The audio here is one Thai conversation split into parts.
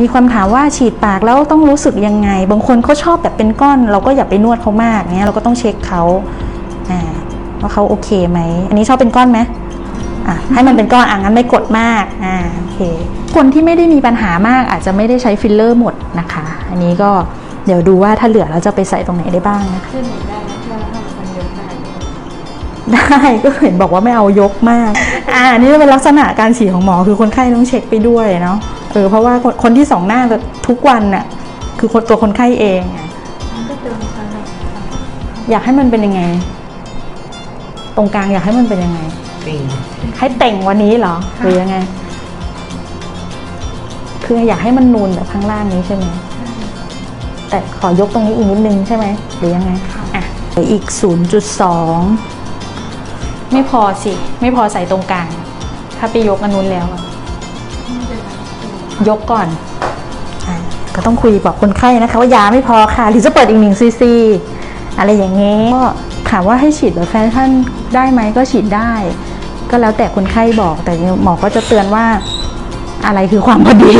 มีความถามว่าฉีดปากแล้วต้องรู้สึกยังไง บางคนเขาชอบแบบเป็นก้อน เราก็อย่าไปนวดเขามากเงี้ยเราก็ต้องเช็คเขาว่าเขาโอเคไหม อันนี้ชอบเป็นก้อนไหมอะให้มันเป็นก้อนอะงั้นไม่กดมากอ่าโอเค คนที่ไม่ได้มีปัญหามากอาจจะไม่ได้ใช้ฟิลเลอร์หมดนะคะ อันนี้ก็เดี๋ยวดูว่าถ้าเหลือเราจะไปใส่ตรงไหนได้บ้างนะขึ้นได้ได้ก็เห็นบอกว่าไม่เอายกมาก อ่านี่เป็นลักษณะการฉีดของหมอคือคนไข้ต้องเช็คไปด้วยเนาะ ออเพราะว่าคนคนที่สองหน้าทุกวันน่ะคือคนตัวคนไข้เองอะมันก็เติมพลังอยากให้มันเป็นยังไง ตรงกลางอยากให้มันเป็นยังไงติ่งให้เต่งวันนี้เหรอหรือยังไง คืออยากให้มันนูนแบบข้างล่างนี้ใช่ไหมแต่ขอยกตรงนี้อีกนิดนึงใช่ไหมหรือยังไงอะเหลืออีก 0.2 ไม่พอสิ ไม่พอใส่ตรงกลาง ถ้าไปยกอันนู้นแล้วอะ ยกก่อนอก็ต้องคุยบอกคนไข้นะคะ ว่ายาไม่พอค่ะ หรือจะเปิดอีกหนึ่งซีซีอะไรอย่างเงี้ยก็ถามว่าให้ฉีดแบบแฟชั่นได้ไหมก็ฉีดได้ ก็แล้วแต่คนไข้บอกแต่หมอก็จะเตือนว่าอะไรคือความพอดี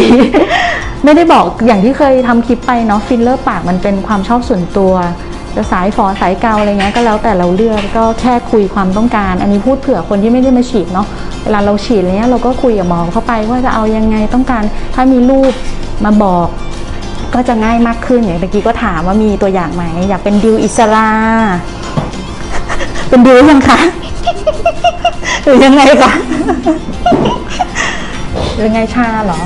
ไม่ได้บอกอย่างที่เคยทำคลิปไปเนาะฟิลเลอร์ปากมันเป็นความชอบส่วนตัว จะสายฝอสายเกาอะไรเงี้ยก็แล้วแต่เราเลือกก็แค่คุยความต้องการ อันนี้พูดเผื่อคนที่ไม่ได้มาฉีดเนาะเวลาเราฉีดอะไรเงี้ยเราก็คุยกับหมอเข้าไปว่าจะเอายังไงต้องการ ถ้ามีรูปมาบอกก็จะง่ายมากขึ้นอย่างเมื่อกี้ก็ถามว่ามีตัวอย่างไหมอยากเป็นดิวอิสราเป็นดิวยังคะหรือยังไงคะหรือไงชาเหรอ